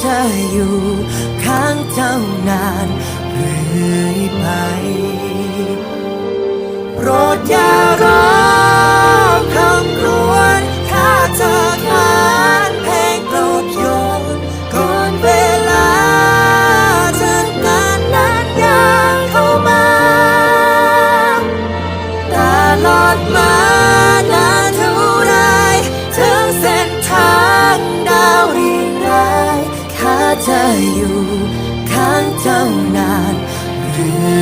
เธออยู่ข้างเจ้านานเรื่อยไป เธออยู่ข้างเท่านานหรือ